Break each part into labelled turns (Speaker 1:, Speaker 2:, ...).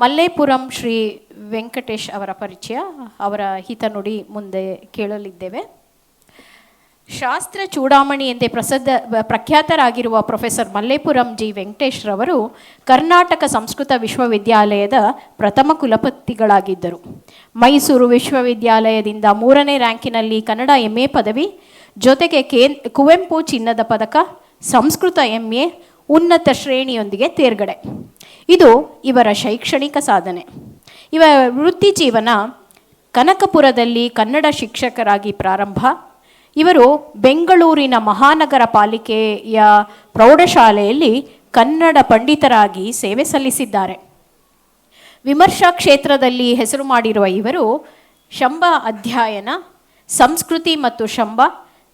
Speaker 1: ಮಲ್ಲೇಪುರಂ ಶ್ರೀ ವೆಂಕಟೇಶ್ ಅವರ ಪರಿಚಯ, ಅವರ ಹಿತನುಡಿ ಮುಂದೆ ಕೇಳಲಿದ್ದೇವೆ. ಶಾಸ್ತ್ರ ಚೂಡಾಮಣಿ ಎಂದೇ ಪ್ರಸಿದ್ಧ, ಪ್ರಖ್ಯಾತರಾಗಿರುವ ಪ್ರೊಫೆಸರ್ ಮಲ್ಲೇಪುರಂ ಜಿ ವೆಂಕಟೇಶ್ ರವರು ಕರ್ನಾಟಕ ಸಂಸ್ಕೃತ ವಿಶ್ವವಿದ್ಯಾಲಯದ ಪ್ರಥಮ ಕುಲಪತಿಗಳಾಗಿದ್ದರು. ಮೈಸೂರು ವಿಶ್ವವಿದ್ಯಾಲಯದಿಂದ ಮೂರನೇ ರ್ಯಾಂಕಿನಲ್ಲಿ ಕನ್ನಡ ಎಂ ಎ ಪದವಿ, ಜೊತೆಗೆ ಕೇನ್, ಕುವೆಂಪು ಚಿನ್ನದ ಪದಕ, ಸಂಸ್ಕೃತ ಎಂ ಎ, ಉನ್ನತ ಶ್ರೇಣಿಯೊಂದಿಗೆ ತೇರ್ಗಡೆ. ಇದು ಇವರ ಶೈಕ್ಷಣಿಕ ಸಾಧನೆ. ಇವರ ವೃತ್ತಿ ಜೀವನ ಕನಕಪುರದಲ್ಲಿ ಕನ್ನಡ ಶಿಕ್ಷಕರಾಗಿ ಪ್ರಾರಂಭ. ಇವರು ಬೆಂಗಳೂರಿನ ಮಹಾನಗರ ಪಾಲಿಕೆಯ ಪ್ರೌಢಶಾಲೆಯಲ್ಲಿ ಕನ್ನಡ ಪಂಡಿತರಾಗಿ ಸೇವೆ ಸಲ್ಲಿಸಿದ್ದಾರೆ. ವಿಮರ್ಶಾ ಕ್ಷೇತ್ರದಲ್ಲಿ ಹೆಸರು ಮಾಡಿರುವ ಇವರು ಶಂಭ ಅಧ್ಯಯನ, ಸಂಸ್ಕೃತಿ ಮತ್ತು ಶಂಬ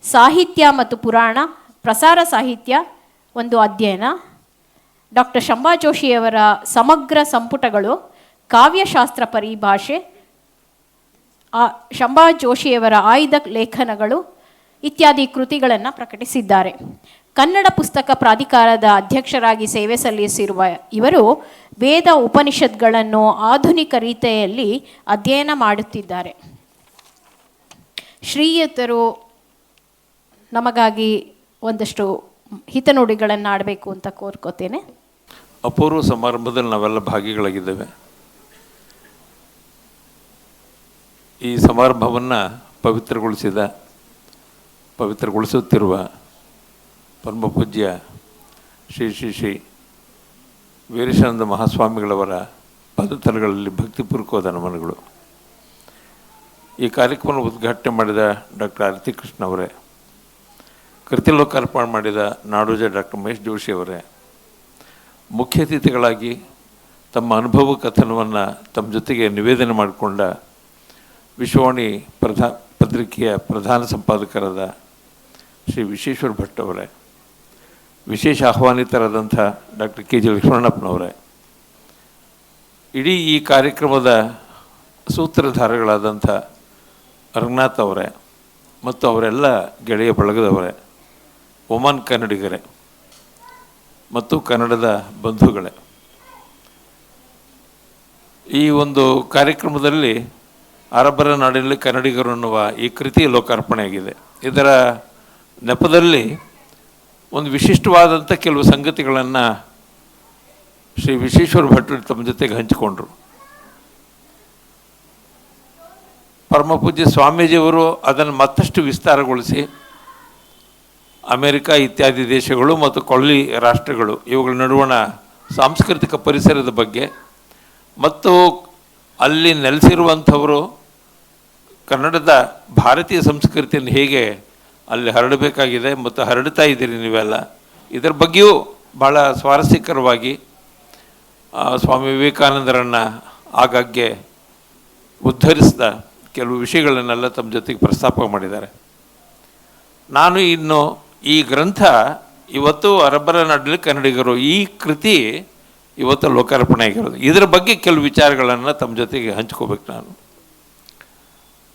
Speaker 1: ಸಾಹಿತ್ಯ ಮತ್ತು ಪುರಾಣ, ಪ್ರಸಾರ ಸಾಹಿತ್ಯ ಒಂದು ಅಧ್ಯಯನ ಡಾಕ್ಟರ್ ಶಂಭಾ ಜೋಶಿಯವರ ಸಮಗ್ರ ಸಂಪುಟಗಳು, ಕಾವ್ಯಶಾಸ್ತ್ರ ಪರಿಭಾಷೆ, ಆ, ಶಂಭಾ ಜೋಶಿಯವರ ಆಯ್ದ ಲೇಖನಗಳು ಇತ್ಯಾದಿ ಕೃತಿಗಳನ್ನು ಪ್ರಕಟಿಸಿದ್ದಾರೆ. ಕನ್ನಡ ಪುಸ್ತಕ ಪ್ರಾಧಿಕಾರದ ಅಧ್ಯಕ್ಷರಾಗಿ ಸೇವೆ ಸಲ್ಲಿಸಿರುವ ಇವರು ವೇದ ಉಪನಿಷತ್ಗಳನ್ನು ಆಧುನಿಕ ರೀತಿಯಲ್ಲಿ ಅಧ್ಯಯನ ಮಾಡುತ್ತಿದ್ದಾರೆ. ಶ್ರೀಯುತರು ನಮಗಾಗಿ ಒಂದಷ್ಟು ಹಿತನುಡಿಗಳನ್ನು ಆಡಬೇಕು ಅಂತ ಕೋರ್ಕೋತೇನೆ.
Speaker 2: ಅಪೂರ್ವ ಸಮಾರಂಭದಲ್ಲಿ ನಾವೆಲ್ಲ ಭಾಗಿಗಳಾಗಿದ್ದೇವೆ. ಈ ಸಮಾರಂಭವನ್ನು ಪವಿತ್ರಗೊಳಿಸಿದ, ಪವಿತ್ರಗೊಳಿಸುತ್ತಿರುವ ಪರಮಪೂಜ್ಯ ಶ್ರೀ ಶ್ರೀ ಶ್ರೀ ವೀರೇಶಾನಂದ ಮಹಾಸ್ವಾಮಿಗಳವರ ಪದತಲಗಳಲ್ಲಿ ಭಕ್ತಿಪೂರ್ವಕವಾದ ನಮನಗಳು. ಈ ಕಾರ್ಯಕ್ರಮ ಉದ್ಘಾಟನೆ ಮಾಡಿದ ಡಾಕ್ಟರ್ ಆರತಿ ಕೃಷ್ಣ ಅವರೇ. ಕೃತಿ ಲೋಕಾರ್ಪಣೆ ಮಾಡಿದ ನಾಡೋಜ ಡಾಕ್ಟರ್ ಮಹೇಶ್ ಜೋಶಿ ಅವರೇ, ಮುಖ್ಯ ಅತಿಥಿಗಳಾಗಿ ತಮ್ಮ ಅನುಭವ ಕಥನವನ್ನು ತಮ್ಮ ಜೊತೆಗೆ ನಿವೇದನೆ ಮಾಡಿಕೊಂಡ ವಿಶ್ವವಾಣಿ ಪ್ರಧಾ, ಪತ್ರಿಕೆಯ ಪ್ರಧಾನ ಸಂಪಾದಕರಾದ ಶ್ರೀ ವಿಶ್ವೇಶ್ವರ ಭಟ್ ಅವರೇ, ವಿಶೇಷ ಆಹ್ವಾನಿತರಾದಂಥ ಡಾಕ್ಟರ್ ಕೆ ಜಿ ಲಕ್ಷ್ಮಣಪ್ಪನವರೇ, ಇಡೀ ಈ ಕಾರ್ಯಕ್ರಮದ ಸೂತ್ರಧಾರಗಳಾದಂಥ ರಂಗನಾಥ್ ಅವರೇ ಮತ್ತು ಅವರೆಲ್ಲ ಗೆಳೆಯ ಬಳಗದವರೇ ಒಮಾನ್ ಕನ್ನಡಿಗರೇ ಮತ್ತು ಕನ್ನಡದ ಬಂಧುಗಳೇ. ಈ ಒಂದು ಕಾರ್ಯಕ್ರಮದಲ್ಲಿ ಅರಬ್ಬರ ನಾಡಿನಲ್ಲಿ ಕನ್ನಡಿಗರು ಅನ್ನುವ ಈ ಕೃತಿ ಲೋಕಾರ್ಪಣೆಯಾಗಿದೆ. ಇದರ ನೆಪದಲ್ಲಿ ಒಂದು ವಿಶಿಷ್ಟವಾದಂಥ ಕೆಲವು ಸಂಗತಿಗಳನ್ನು ಶ್ರೀ ವಿಶ್ವೇಶ್ವರ ಭಟ್ರು ತಮ್ಮ ಜೊತೆಗೆ ಹಂಚಿಕೊಂಡರು. ಪರಮಪೂಜ್ಯ ಸ್ವಾಮೀಜಿಯವರು ಅದನ್ನು ಮತ್ತಷ್ಟು ವಿಸ್ತಾರಗೊಳಿಸಿ ಅಮೆರಿಕ ಇತ್ಯಾದಿ ದೇಶಗಳು ಮತ್ತು ಕೊಳ್ಳಿ ರಾಷ್ಟ್ರಗಳು, ಇವುಗಳ ನಡುವಣ ಸಾಂಸ್ಕೃತಿಕ ಪರಿಸರದ ಬಗ್ಗೆ. ಮತ್ತು ಅಲ್ಲಿ ನೆಲೆಸಿರುವಂಥವರು ಕನ್ನಡದ ಭಾರತೀಯ ಸಂಸ್ಕೃತಿಯನ್ನು ಹೇಗೆ ಅಲ್ಲಿ ಹರಡಬೇಕಾಗಿದೆ ಮತ್ತು ಹರಡ್ತಾ ಇದ್ದೀರಿ ನೀವೆಲ್ಲ? ಇದರ ಬಗ್ಗೆಯೂ ಭಾಳ ಸ್ವಾರಸ್ಯಕರವಾಗಿ ಸ್ವಾಮಿ ವಿವೇಕಾನಂದರನ್ನು ಆಗಾಗ್ಗೆ ಉದ್ಧರಿಸಿದ ಕೆಲವು ವಿಷಯಗಳನ್ನೆಲ್ಲ ತಮ್ಮ ಜೊತೆಗೆ ಪ್ರಸ್ತಾಪ ಮಾಡಿದ್ದಾರೆ. ನಾನು ಇನ್ನು ಈ ಗ್ರಂಥ ಇವತ್ತು ಅರಬ್ಬರ ನಾಡಿನಲ್ಲಿ ಕನ್ನಡಿಗರು ಈ ಕೃತಿ ಇವತ್ತು ಲೋಕಾರ್ಪಣೆ ಆಗಿರೋದು. ಇದರ ಬಗ್ಗೆ ಕೆಲವು ವಿಚಾರಗಳನ್ನು ತಮ್ಮ ಜೊತೆಗೆ ಹಂಚ್ಕೋಬೇಕು ನಾನು.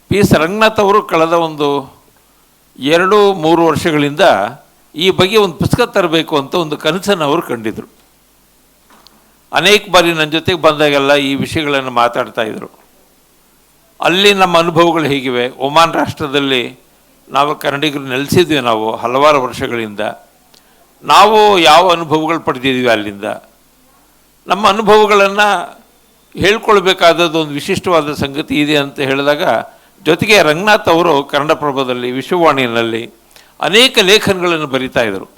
Speaker 2: ಪಿ ಎಸ್ ರಂಗನಾಥ್ ಅವರು ಕಳೆದ ಒಂದು ಎರಡು, ಮೂರು ವರ್ಷಗಳಿಂದ ಈ ಬಗ್ಗೆ ಒಂದು ಪುಸ್ತಕ ತರಬೇಕು ಅಂತ ಒಂದು ಕನಸನ್ನು ಅವರು ಕಂಡಿದ್ರು. ಅನೇಕ ಬಾರಿ ನನ್ನ ಜೊತೆಗೆ ಬಂದಾಗೆಲ್ಲ ಈ ವಿಷಯಗಳನ್ನು ಮಾತಾಡ್ತಾ ಇದ್ರು. ಅಲ್ಲಿ ನಮ್ಮ ಅನುಭವಗಳು ಹೇಗಿವೆ? ಒಮಾನ್ ರಾಷ್ಟ್ರದಲ್ಲಿ ನಾವು ಕನ್ನಡಿಗರು ನೆಲೆಸಿದ್ವಿ ನಾವು ಹಲವಾರು ವರ್ಷಗಳಿಂದ. ನಾವು ಯಾವ ಅನುಭವಗಳು ಪಡೆದಿದ್ದೀವಿ ಅಲ್ಲಿಂದ? ನಮ್ಮ ಅನುಭವಗಳನ್ನು ಹೇಳ್ಕೊಳ್ಬೇಕಾದದ್ದು ಒಂದು ವಿಶಿಷ್ಟವಾದ ಸಂಗತಿ ಇದೆ ಅಂತ ಹೇಳಿದಾಗ, ಜೊತೆಗೆ ರಂಗನಾಥ್ ಅವರು ಕನ್ನಡಪ್ರಭದಲ್ಲಿ ವಿಶ್ವವಾಣಿಯಲ್ಲಿ ಅನೇಕ ಲೇಖನಗಳನ್ನು ಬರಿತಾ ಇದ್ದರು.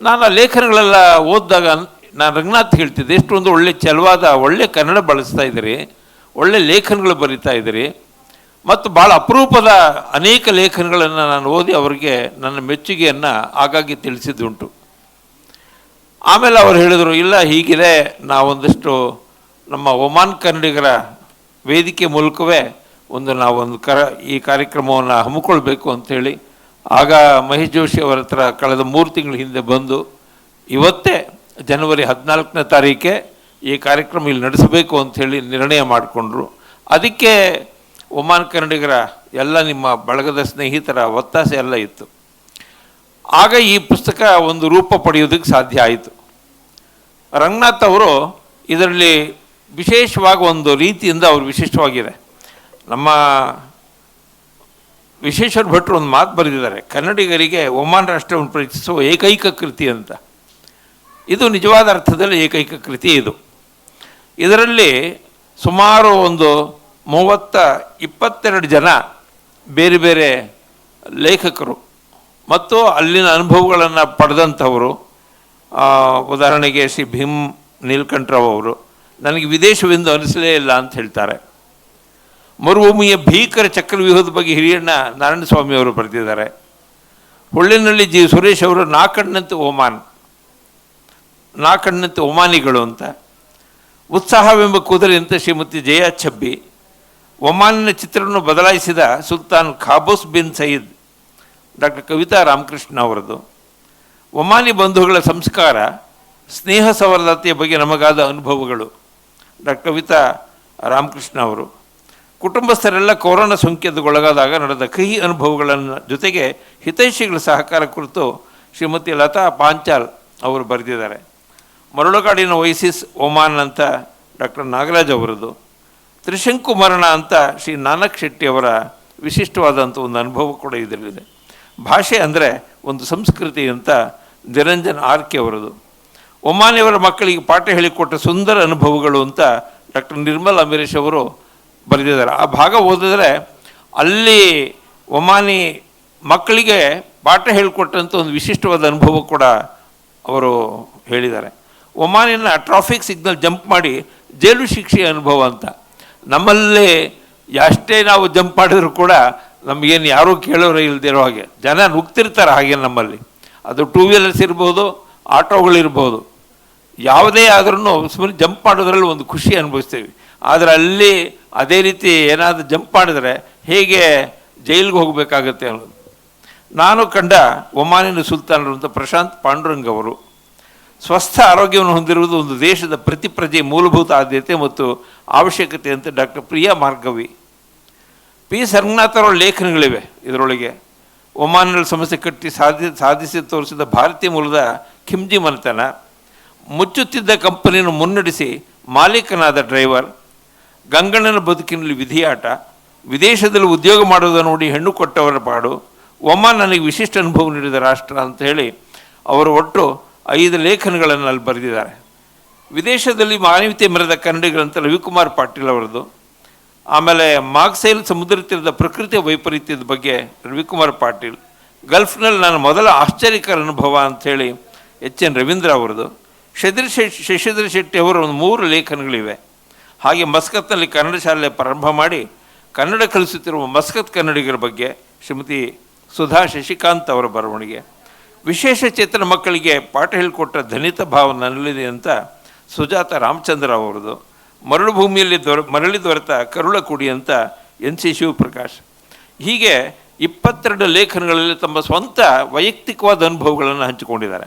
Speaker 2: ನಾನು ಆ ಲೇಖನಗಳೆಲ್ಲ ಓದಿದಾಗ ನಾನು ರಂಗನಾಥ್ ಹೇಳ್ತಿದ್ದೆ ಎಷ್ಟೊಂದು ಒಳ್ಳೆ ಚಲವಾದ, ಒಳ್ಳೆ ಕನ್ನಡ ಬಳಸ್ತಾ ಇದ್ದೀರಿ, ಒಳ್ಳೆ ಲೇಖನಗಳು ಬರಿತಾ ಇದ್ದೀರಿ ಮತ್ತು ಭಾಳ ಅಪರೂಪದ ಅನೇಕ ಲೇಖನಗಳನ್ನು ನಾನು ಓದಿ ಅವರಿಗೆ ನನ್ನ ಮೆಚ್ಚುಗೆಯನ್ನು ಆಗಾಗ್ಗೆ ತಿಳಿಸಿದ್ದುಂಟು. ಆಮೇಲೆ ಅವರು ಹೇಳಿದರು, ಇಲ್ಲ, ಹೀಗಿದೆ, ನಾವೊಂದಿಷ್ಟು ನಮ್ಮ ಒಮಾನ್ ಕನ್ನಡಿಗರ ವೇದಿಕೆ ಮೂಲಕವೇ ಒಂದು ನಾವೊಂದು ಕರ, ಈ ಕಾರ್ಯಕ್ರಮವನ್ನು ಹಮ್ಮಿಕೊಳ್ಬೇಕು ಅಂಥೇಳಿ, ಆಗ ಮಹೇಶ್ ಜೋಶಿ ಅವರ ಹತ್ರ ಕಳೆದ ಮೂರು ತಿಂಗಳ ಹಿಂದೆ ಬಂದು, ಇವತ್ತೇ ಜನವರಿ ಹದಿನಾಲ್ಕನೇ ತಾರೀಕೆ ಈ ಕಾರ್ಯಕ್ರಮ ಇಲ್ಲಿ ನಡೆಸಬೇಕು ಅಂಥೇಳಿ ನಿರ್ಣಯ ಮಾಡಿಕೊಂಡ್ರು. ಅದಕ್ಕೆ ಒಮಾನ್ ಕನ್ನಡಿಗರ ಎಲ್ಲ ನಿಮ್ಮ ಬಳಗದ ಸ್ನೇಹಿತರ ಒತ್ತಾಸೆ ಎಲ್ಲ ಇತ್ತು. ಆಗ ಈ ಪುಸ್ತಕ ಒಂದು ರೂಪ ಪಡೆಯೋದಕ್ಕೆ ಸಾಧ್ಯ ಆಯಿತು. ರಂಗನಾಥ್ ಅವರು ಇದರಲ್ಲಿ ವಿಶೇಷವಾಗಿ ಒಂದು ರೀತಿಯಿಂದ ಅವರು ವಿಶಿಷ್ಟವಾಗಿದೆ ನಮ್ಮ ವಿಶ್ವೇಶ್ವರ ಭಟ್ರು ಒಂದು ಮಾತು ಬರೆದಿದ್ದಾರೆ, ಕನ್ನಡಿಗರಿಗೆ ಒಮಾನ್ ರಾಷ್ಟ್ರವನ್ನು ಪರಿಚಯಿಸುವ ಏಕೈಕ ಕೃತಿ ಅಂತ. ಇದು ನಿಜವಾದ ಅರ್ಥದಲ್ಲಿ ಏಕೈಕ ಕೃತಿ ಇದು. ಇದರಲ್ಲಿ ಸುಮಾರು ಒಂದು ಮೂವತ್ತ ಇಪ್ಪತ್ತೆರಡು ಜನ ಬೇರೆ ಬೇರೆ ಲೇಖಕರು ಮತ್ತು ಅಲ್ಲಿನ ಅನುಭವಗಳನ್ನು ಪಡೆದಂಥವರು. ಉದಾಹರಣೆಗೆ ಶ್ರೀ ಭೀಮ್ ನೀಲ್ಕಂಠರಾವ್ ಅವರು, ನನಗೆ ವಿದೇಶವೆಂದು ಅನಿಸಲೇ ಇಲ್ಲ ಅಂತ ಹೇಳ್ತಾರೆ. ಮರುಭೂಮಿಯ ಭೀಕರ ಚಕ್ರವ್ಯೂಹದ ಬಗ್ಗೆ ಹಿರಿಯಣ್ಣ ನಾರಾಯಣಸ್ವಾಮಿ ಅವರು ಬರೆದಿದ್ದಾರೆ. ಹುಳ್ಳಿನಳ್ಳಿ ಜಿ. ಸುರೇಶ್ ಅವರು ನಾಕಣ್ಣಂತೆ ಓಮಾನ್ ನಾಕಣ್ಣಂತೆ ಒಮಾನಿಗಳು ಅಂತ. ಉತ್ಸಾಹವೆಂಬ ಕುದುರೆಯಂತೆ ಶ್ರೀಮತಿ ಜಯಾ ಛಬ್ಬಿ ಒಮಾನಿನ ಚಿತ್ರವನ್ನು ಬದಲಾಯಿಸಿದ Sultan Qaboos bin Said, doctor Kavita Ramakrishna ಅವರದು. ಒಮಾನಿ ಬಂಧುಗಳ ಸಂಸ್ಕಾರ, ಸ್ನೇಹ ಸವಲತೆಯ ಬಗ್ಗೆ ನಮಗಾದ ಅನುಭವಗಳು, ಡಾಕ್ಟರ್ ಕವಿತಾ ರಾಮಕೃಷ್ಣ ಅವರು. ಕುಟುಂಬಸ್ಥರೆಲ್ಲ ಕೊರೋನಾ ಸೋಂಕಿತಗೊಳಗಾದಾಗ ನಡೆದ ಕಹಿ ಅನುಭವಗಳನ್ನು ಜೊತೆಗೆ ಹಿತೈಷಿಗಳ ಸಹಕಾರ ಕುರಿತು ಶ್ರೀಮತಿ ಲತಾ ಪಾಂಚಾಲ್ ಅವರು ಬರೆದಿದ್ದಾರೆ. ಮರಳುಗಾಡಿನ ವೈಸಿಸ್ ಒಮಾನ್ ಅಂತ ಡಾಕ್ಟರ್ ನಾಗರಾಜ್ ಅವರದು. ತ್ರಿಶಂಕು ಮರಣ ಅಂತ ಶ್ರೀ ನಾನಕ್ ಶೆಟ್ಟಿ ಅವರ ವಿಶಿಷ್ಟವಾದಂಥ ಒಂದು ಅನುಭವ ಕೂಡ ಇದರಲ್ಲಿದೆ. ಭಾಷೆ ಅಂದರೆ ಒಂದು ಸಂಸ್ಕೃತಿ ಅಂತ ನಿರಂಜನ್ ಆರ್ಕೆ ಅವರದು. ಒಮಾನಿಯವರ ಮಕ್ಕಳಿಗೆ ಪಾಠ ಹೇಳಿಕೊಟ್ಟ ಸುಂದರ ಅನುಭವಗಳು ಅಂತ ಡಾಕ್ಟರ್ ನಿರ್ಮಲ್ ಅಮರೀಶ್ ಅವರು ಬರೆದಿದ್ದಾರೆ. ಆ ಭಾಗ ಓದಿದ್ರೆ ಅಲ್ಲಿ ಒಮಾನಿ ಮಕ್ಕಳಿಗೆ ಪಾಠ ಹೇಳಿಕೊಟ್ಟಂಥ ಒಂದು ವಿಶಿಷ್ಟವಾದ ಅನುಭವ ಕೂಡ ಅವರು ಹೇಳಿದ್ದಾರೆ. ಒಮಾನಿನ ಟ್ರಾಫಿಕ್ ಸಿಗ್ನಲ್ ಜಂಪ್ ಮಾಡಿ ಜೈಲು ಶಿಕ್ಷೆಯ ಅನುಭವ ಅಂತ. ನಮ್ಮಲ್ಲಿ ಎಷ್ಟೇ ನಾವು ಜಂಪ್ ಮಾಡಿದ್ರು ಕೂಡ ನಮಗೇನು ಯಾರೂ ಕೇಳೋರು ಇಲ್ದಿರೋ ಹಾಗೆ. ಜನ ನುಗ್ತಿರ್ತಾರೆ ಹಾಗೆ ನಮ್ಮಲ್ಲಿ. ಅದು ಟೂ ವೀಲರ್ಸ್ ಇರ್ಬೋದು ಆಟೋಗಳಿರ್ಬೋದು ಯಾವುದೇ ಆದ್ರೂ ಸುಮ್ಮನೆ ಜಂಪ್ ಮಾಡೋದ್ರಲ್ಲಿ ಒಂದು ಖುಷಿ ಅನುಭವಿಸ್ತೀವಿ. ಆದರೆ ಅಲ್ಲಿ ಅದೇ ರೀತಿ ಏನಾದರೂ ಜಂಪ್ ಮಾಡಿದ್ರೆ ಹೇಗೆ ಜೈಲಿಗೆ ಹೋಗಬೇಕಾಗತ್ತೆ ಅನ್ನೋದು. ನಾನು ಕಂಡ ಒಮಾನಿನ ಸುಲ್ತಾನರು ಅಂತ ಪ್ರಶಾಂತ್ ಪಾಂಡುರಂಗ್ ಅವರು ಸ್ವಸ್ಥ ಆರೋಗ್ಯವನ್ನು ಹೊಂದಿರುವುದು ಒಂದು ದೇಶದ ಪ್ರತಿ ಪ್ರಜೆ ಮೂಲಭೂತ ಆದ್ಯತೆ ಮತ್ತು ಅವಶ್ಯಕತೆ ಅಂತ ಡಾಕ್ಟರ್ ಪ್ರಿಯಾ ಮಾರ್ಗವಿ. ಪಿ ಸರ್ಗನಾಥ್ ಅವರ ಲೇಖನಗಳಿವೆ ಇದರೊಳಗೆ. ಒಮಾನ್ನಲ್ಲಿ ಸಮಸ್ಯೆ ಕಟ್ಟಿ ಸಾಧಿ, ಸಾಧಿಸಿ ತೋರಿಸಿದ ಭಾರತೀಯ ಮೂಲದ ಖಿಮ್ಜಿ ಮನೆತನ. ಮುಚ್ಚುತ್ತಿದ್ದ ಕಂಪನಿಯನ್ನು ಮುನ್ನಡೆಸಿ ಮಾಲೀಕನಾದ ಡ್ರೈವರ್. ಗಂಗಣ್ಣನ ಬದುಕಿನಲ್ಲಿ ವಿಧಿಯಾಟ. ವಿದೇಶದಲ್ಲಿ ಉದ್ಯೋಗ ಮಾಡೋದನ್ನು ನೋಡಿ ಹೆಣ್ಣು ಕೊಟ್ಟವರ ಪಾಡು. ಒಮಾನ್ ನನಗೆ ವಿಶಿಷ್ಟ ಅನುಭವ ನೀಡಿದ ರಾಷ್ಟ್ರ ಅಂತ ಹೇಳಿ ಅವರು ಒಟ್ಟು ಐದು ಲೇಖನಗಳನ್ನು ಅಲ್ಲಿ ಬರೆದಿದ್ದಾರೆ. ವಿದೇಶದಲ್ಲಿ ಮಾನವೀಯತೆ ಮೆರೆದ ಕನ್ನಡಿಗಳಂತ ರವಿಕುಮಾರ್ ಪಾಟೀಲ್ ಅವರದು. ಆಮೇಲೆ ಮಾಗ್ಸೈಲ್ ಸಮುದ್ರ ತೀರದ ಪ್ರಕೃತಿಯ ವೈಪರೀತ್ಯದ ಬಗ್ಗೆ ರವಿಕುಮಾರ್ ಪಾಟೀಲ್. ಗಲ್ಫ್ನಲ್ಲಿ ನನ್ನ ಮೊದಲ ಆಶ್ಚರ್ಯಕರ ಅನುಭವ ಅಂಥೇಳಿ ಎಚ್ ಎನ್ ರವೀಂದ್ರ ಅವರದು. ಶಶಿಧರ್ ಶೆಟ್ ಶಶಿಧರ್ ಶೆಟ್ಟಿ ಅವರ ಒಂದು ಮೂರು ಲೇಖನಗಳಿವೆ. ಹಾಗೆ ಮಸ್ಕತ್ನಲ್ಲಿ ಕನ್ನಡ ಶಾಲೆ ಪ್ರಾರಂಭ ಮಾಡಿ ಕನ್ನಡ ಕಲಿಸುತ್ತಿರುವ ಮಸ್ಕತ್ ಕನ್ನಡಿಗರ ಬಗ್ಗೆ ಶ್ರೀಮತಿ ಸುಧಾ ಶಶಿಕಾಂತ್ ಅವರ ಬರವಣಿಗೆ. ವಿಶೇಷ ಚೇತನ ಮಕ್ಕಳಿಗೆ ಪಾಠ ಹೇಳಿಕೊಟ್ಟ ಧನಿತ ಭಾವ ನನ್ನಲ್ಲಿದೆ ಅಂತ ಸುಜಾತ ರಾಮಚಂದ್ರ ಅವರದು. ಮರಳುಭೂಮಿಯಲ್ಲಿ ದೊರ, ಮರಳಿ ದೊರೆತ ಕರುಳ ಕುಡಿ ಅಂತ ಎನ್ ಸಿ ಶಿವಪ್ರಕಾಶ್. ಹೀಗೆ ಇಪ್ಪತ್ತೆರಡು ಲೇಖನಗಳಲ್ಲಿ ತಮ್ಮ ಸ್ವಂತ ವೈಯಕ್ತಿಕವಾದ ಅನುಭವಗಳನ್ನು ಹಂಚಿಕೊಂಡಿದ್ದಾರೆ.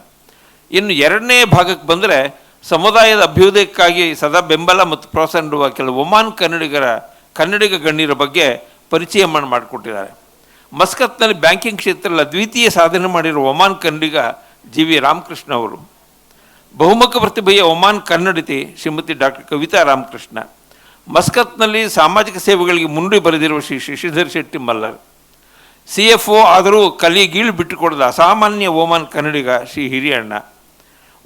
Speaker 2: ಇನ್ನು ಎರಡನೇ ಭಾಗಕ್ಕೆ ಬಂದರೆ ಸಮುದಾಯದ ಅಭ್ಯುದಯಕ್ಕಾಗಿ ಸದಾ ಬೆಂಬಲ ಮತ್ತು ಪ್ರೋತ್ಸಾಹ ನೀಡುವ ಕೆಲವು ಒಮಾನ್ ಕನ್ನಡಿಗರ, ಕನ್ನಡಿಗ ಗಣ್ಯರ ಬಗ್ಗೆ ಪರಿಚಯ ಮಾಡಿ ಮಾಡಿಕೊಟ್ಟಿದ್ದಾರೆ. ಮಸ್ಕತ್ನಲ್ಲಿ ಬ್ಯಾಂಕಿಂಗ್ ಕ್ಷೇತ್ರದಲ್ಲಿ ದ್ವಿತೀಯ ಸಾಧನೆ ಮಾಡಿರುವ Oman Kannadiga G V Ramakrishna ಅವರು. ಬಹುಮುಖ ಪ್ರತಿಭೆಯ ಒಮಾನ್ ಕನ್ನಡತಿ ಶ್ರೀಮತಿ ಡಾಕ್ಟರ್ ಕವಿತಾ ರಾಮಕೃಷ್ಣ. ಮಸ್ಕತ್ನಲ್ಲಿ ಸಾಮಾಜಿಕ ಸೇವೆಗಳಿಗೆ ಮುನ್ನುಡಿ ಬರೆದಿರುವ Shri Shashidhar Shetty Mallar. C F O ಆದರೂ ಕಲಿ ಗೀಳು ಬಿಟ್ಟುಕೊಡದ ಅಸಾಮಾನ್ಯ ಓಮಾನ್ ಕನ್ನಡಿಗ ಶ್ರೀ ಹಿರಿಯಣ್ಣ.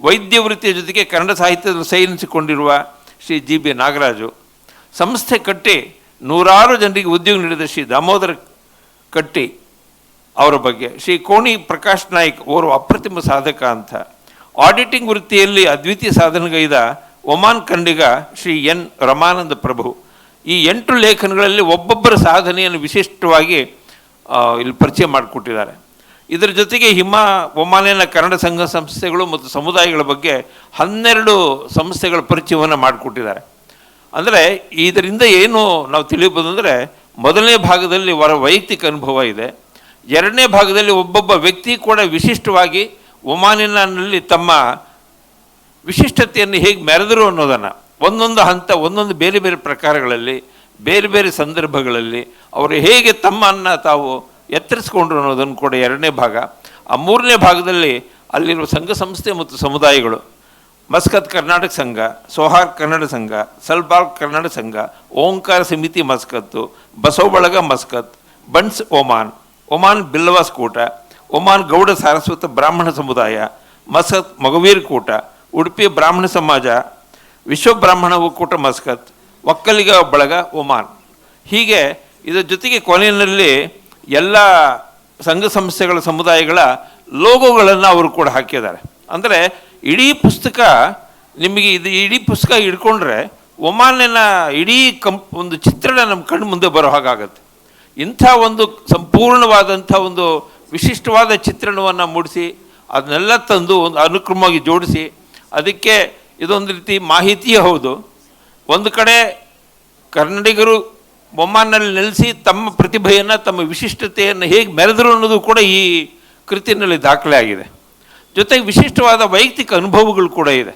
Speaker 2: ವೈದ್ಯ ವೃತ್ತಿಯ ಜೊತೆಗೆ ಕನ್ನಡ ಸಾಹಿತ್ಯದಲ್ಲಿ ಸೈನಿಸಿಕೊಂಡಿರುವ ಶ್ರೀ ಜಿ ಬಿ ನಾಗರಾಜು. ಸಂಸ್ಥೆ ಕಟ್ಟಿ ನೂರಾರು ಜನರಿಗೆ ಉದ್ಯೋಗ ನೀಡಿದ ಶ್ರೀ ದಾಮೋದರ ಕಟ್ಟಿ ಅವರ ಬಗ್ಗೆ. ಶ್ರೀ ಕೋಣಿ ಪ್ರಕಾಶ್ ನಾಯ್ಕ್ ಓರ್ವ ಅಪ್ರತಿಮ ಸಾಧಕ ಅಂತ. ಆಡಿಟಿಂಗ್ ವೃತ್ತಿಯಲ್ಲಿ ಅದ್ವಿತೀಯ ಸಾಧನೆಗೈದ ಒಮಾನ್ ಖಂಡಿಗ ಶ್ರೀ ಎನ್ ರಮಾನಂದ ಪ್ರಭು. ಈ ಎಂಟು ಲೇಖನಗಳಲ್ಲಿ ಒಬ್ಬೊಬ್ಬರ ಸಾಧನೆಯನ್ನು ವಿಶಿಷ್ಟವಾಗಿ ಇಲ್ಲಿ ಪರಿಚಯ ಮಾಡಿಕೊಟ್ಟಿದ್ದಾರೆ. ಇದರ ಜೊತೆಗೆ ಹಿಮ, ಒಮಾನಿನ ಕನ್ನಡ ಸಂಘ ಸಂಸ್ಥೆಗಳು ಮತ್ತು ಸಮುದಾಯಗಳ ಬಗ್ಗೆ ಹನ್ನೆರಡು ಸಂಸ್ಥೆಗಳ ಪರಿಚಯವನ್ನು ಮಾಡಿಕೊಟ್ಟಿದ್ದಾರೆ. ಅಂದರೆ ಇದರಿಂದ ಏನು ನಾವು ತಿಳಿಯಬಹುದು ಅಂದರೆ ಮೊದಲನೇ ಭಾಗದಲ್ಲಿ ಅವರ ವೈಯಕ್ತಿಕ ಅನುಭವ ಇದೆ. ಎರಡನೇ ಭಾಗದಲ್ಲಿ ಒಬ್ಬೊಬ್ಬ ವ್ಯಕ್ತಿ ಕೂಡ ವಿಶಿಷ್ಟವಾಗಿ ಒಮಾನಿನಲ್ಲಿ ತಮ್ಮ ವಿಶಿಷ್ಟತೆಯನ್ನು ಹೇಗೆ ಮೆರೆದರು ಅನ್ನೋದನ್ನು, ಒಂದೊಂದು ಹಂತ, ಒಂದೊಂದು ಬೇರೆ ಬೇರೆ ಪ್ರಕಾರಗಳಲ್ಲಿ, ಬೇರೆ ಬೇರೆ ಸಂದರ್ಭಗಳಲ್ಲಿ ಅವರು ಹೇಗೆ ತಮ್ಮನ್ನು ತಾವು ಎತ್ತರಿಸ್ಕೊಂಡ್ರು ಅನ್ನೋದನ್ನು ಕೂಡ ಎರಡನೇ ಭಾಗ. ಆ ಮೂರನೇ ಭಾಗದಲ್ಲಿ ಅಲ್ಲಿರುವ ಸಂಘ ಸಂಸ್ಥೆ ಮತ್ತು ಸಮುದಾಯಗಳು ಮಸ್ಕತ್ ಕರ್ನಾಟಕ ಸಂಘ ಸೋಹಾರ್ ಕನ್ನಡ ಸಂಘ, ಸಲ್ಬಾಲ್ Kannada Sangha, Omkara Samiti Muscat Basavabalaga Muscat, Bunts Oman Oman Billavas ಕೂಟ, ಒಮಾನ್ ಗೌಡ ಸಾರಸ್ವತ ಬ್ರಾಹ್ಮಣ ಸಮುದಾಯ, ಮಸ್ಕತ್ ಮಗವೀರ್ ಕೂಟ, ಉಡುಪಿ ಬ್ರಾಹ್ಮಣ ಸಮಾಜ, ವಿಶ್ವ ಬ್ರಾಹ್ಮಣ ಒಕ್ಕೂಟ ಮಸ್ಕತ್, ಒಕ್ಕಲಿಗ ಬಳಗ ಒಮಾನ್. ಹೀಗೆ ಇದರ ಜೊತೆಗೆ ಕೊನೆಯಲ್ಲಿ ಎಲ್ಲ ಸಂಘ ಸಂಸ್ಥೆಗಳ ಸಮುದಾಯಗಳ ಲೋಗೋಗಳನ್ನು ಅವರು ಕೂಡ ಹಾಕಿದ್ದಾರೆ. ಅಂದರೆ ಇಡೀ ಪುಸ್ತಕ ನಿಮಗೆ ಇದು ಇಡೀ ಪುಸ್ತಕ ಹಿಡ್ಕೊಂಡ್ರೆ ಒಮಾನಿನ ಇಡೀ ಕಂಪ್ ಒಂದು ಚಿತ್ರಣ ನಮ್ಮ ಕಣ್ಣು ಮುಂದೆ ಬರೋ ಹಾಗಾಗತ್ತೆ. ಇಂಥ ಒಂದು ಸಂಪೂರ್ಣವಾದಂಥ ಒಂದು ವಿಶಿಷ್ಟವಾದ ಚಿತ್ರಣವನ್ನು ಮೂಡಿಸಿ, ಅದನ್ನೆಲ್ಲ ತಂದು ಒಂದು ಅನುಕ್ರಮವಾಗಿ ಜೋಡಿಸಿ, ಅದಕ್ಕೆ ಇದೊಂದು ರೀತಿ ಮಾಹಿತಿಯೇ ಹೌದು. ಒಂದು ಕಡೆ ಕನ್ನಡಿಗರು ಒಮಾನ್ನಲ್ಲಿ ನೆಲೆಸಿ ತಮ್ಮ ಪ್ರತಿಭೆಯನ್ನು, ತಮ್ಮ ವಿಶಿಷ್ಟತೆಯನ್ನು ಹೇಗೆ ಮೆರೆದರು ಅನ್ನೋದು ಕೂಡ ಈ ಕೃತಿಯಲ್ಲಿ ದಾಖಲೆ ಆಗಿದೆ. ಜೊತೆಗೆ ವಿಶಿಷ್ಟವಾದ ವೈಯಕ್ತಿಕ ಅನುಭವಗಳು ಕೂಡ ಇದೆ.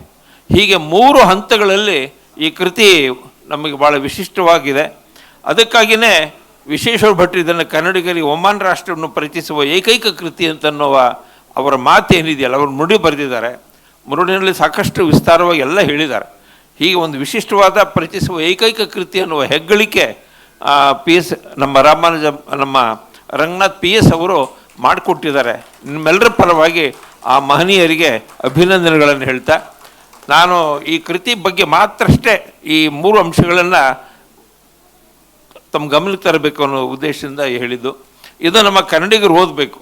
Speaker 2: ಹೀಗೆ ಮೂರು ಹಂತಗಳಲ್ಲಿ ಈ ಕೃತಿ ನಮಗೆ ಭಾಳ ವಿಶಿಷ್ಟವಾಗಿದೆ. ಅದಕ್ಕಾಗಿಯೇ ವಿಶ್ವೇಶ್ವರ ಭಟ್ ಇದನ್ನು ಕನ್ನಡಿಗರಿಗೆ ಒಮಾನ್ ರಾಷ್ಟ್ರವನ್ನು ಪರಿಚಯಿಸುವ ಏಕೈಕ ಕೃತಿ ಅಂತನ್ನುವ ಅವರ ಮಾತು ಏನಿದೆಯಲ್ಲ, ಅವರು ಮುಡಿ ಬರೆದಿದ್ದಾರೆ. ಮುರುಡಿನಲ್ಲಿ ಸಾಕಷ್ಟು ವಿಸ್ತಾರವಾಗಿ ಎಲ್ಲ ಹೇಳಿದ್ದಾರೆ. ಹೀಗೆ ಒಂದು ವಿಶಿಷ್ಟವಾದ ಪರಿಚಯಿಸುವ ಏಕೈಕ ಕೃತಿ ಅನ್ನುವ ಹೆಗ್ಗಳಿಕೆ ಪಿ ಎಸ್ ನಮ್ಮ ರಾಮಾನುಜ, ನಮ್ಮ ರಂಗನಾಥ್ ಪಿ ಎಸ್ ಅವರು ಮಾಡಿಕೊಟ್ಟಿದ್ದಾರೆ. ನಿಮ್ಮೆಲ್ಲರ ಪರವಾಗಿ ಆ ಮಹನೀಯರಿಗೆ ಅಭಿನಂದನೆಗಳನ್ನು ಹೇಳ್ತಾ, ನಾನು ಈ ಕೃತಿ ಬಗ್ಗೆ ಮಾತ್ರಷ್ಟೇ ಈ ಮೂರು ಅಂಶಗಳನ್ನು ತಮ್ಮ ಗಮನಕ್ಕೆ ತರಬೇಕು ಅನ್ನೋ ಉದ್ದೇಶದಿಂದ ಹೇಳಿದ್ದು. ಇದು ನಮ್ಮ ಕನ್ನಡಿಗರು ಓದಬೇಕು.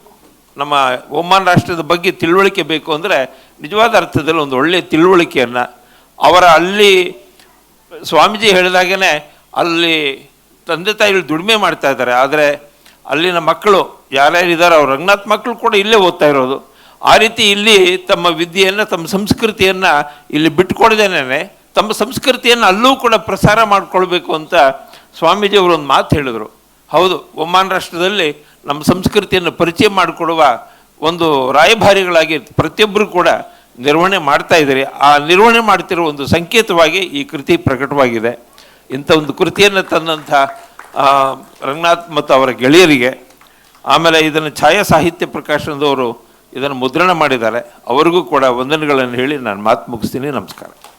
Speaker 2: ನಮ್ಮ ಒಮಾನ್ ರಾಷ್ಟ್ರದ ಬಗ್ಗೆ ತಿಳುವಳಿಕೆ ಬೇಕು ಅಂದರೆ ನಿಜವಾದ ಅರ್ಥದಲ್ಲಿ ಒಂದು ಒಳ್ಳೆಯ ತಿಳುವಳಿಕೆಯನ್ನು. ಅವರ ಅಲ್ಲಿ ಸ್ವಾಮೀಜಿ ಹೇಳಿದಾಗೇ ಅಲ್ಲಿ ತಂದೆ ತಾಯಿಗಳು ದುಡಿಮೆ ಮಾಡ್ತಾ ಇದ್ದಾರೆ. ಆದರೆ ಅಲ್ಲಿನ ಮಕ್ಕಳು ಯಾರ್ಯಾರಿದ್ದಾರೆ, ಅವ್ರ ರಂಗನಾಥ್ ಮಕ್ಕಳು ಕೂಡ ಇಲ್ಲೇ ಓದ್ತಾ ಇರೋದು. ಆ ರೀತಿ ಇಲ್ಲಿ ತಮ್ಮ ವಿದ್ಯೆಯನ್ನು, ತಮ್ಮ ಸಂಸ್ಕೃತಿಯನ್ನು ಇಲ್ಲಿ ಬಿಟ್ಕೊಡ್ದೇನೆ ತಮ್ಮ ಸಂಸ್ಕೃತಿಯನ್ನು ಅಲ್ಲೂ ಕೂಡ ಪ್ರಸಾರ ಮಾಡಿಕೊಳ್ಬೇಕು ಅಂತ ಸ್ವಾಮೀಜಿ ಅವರು ಒಂದು ಮಾತು ಹೇಳಿದರು. ಹೌದು ಒಮಾನ್ ರಾಷ್ಟ್ರದಲ್ಲಿ ನಮ್ಮ ಸಂಸ್ಕೃತಿಯನ್ನು ಪರಿಚಯ ಮಾಡಿಕೊಡುವ ಒಂದು ರಾಯಭಾರಿಗಳಾಗಿ ಪ್ರತಿಯೊಬ್ಬರು ಕೂಡ ನಿರ್ವಹಣೆ ಮಾಡ್ತಾ ಇದ್ದಾರೆ. ಆ ನಿರ್ವಹಣೆ ಮಾಡ್ತಿರೋ ಒಂದು ಸಂಕೇತವಾಗಿ ಈ ಕೃತಿ ಪ್ರಕಟವಾಗಿದೆ. ಇಂಥ ಒಂದು ಕೃತಿಯನ್ನು ತಂದಂಥ ರಂಗನಾಥ್ ಮತ್ತು ಅವರ ಗೆಳೆಯರಿಗೆ, ಆಮೇಲೆ ಇದನ್ನು ಛಾಯಾ ಸಾಹಿತ್ಯ ಪ್ರಕಾಶನದವರು ಇದನ್ನು ಮುದ್ರಣ ಮಾಡಿದ್ದಾರೆ. ಅವರಿಗೂ ಕೂಡ ವಂದನೆಗಳನ್ನು ಹೇಳಿ ನಾನು ಮಾತು ಮುಗಿಸ್ತೀನಿ. ನಮಸ್ಕಾರ.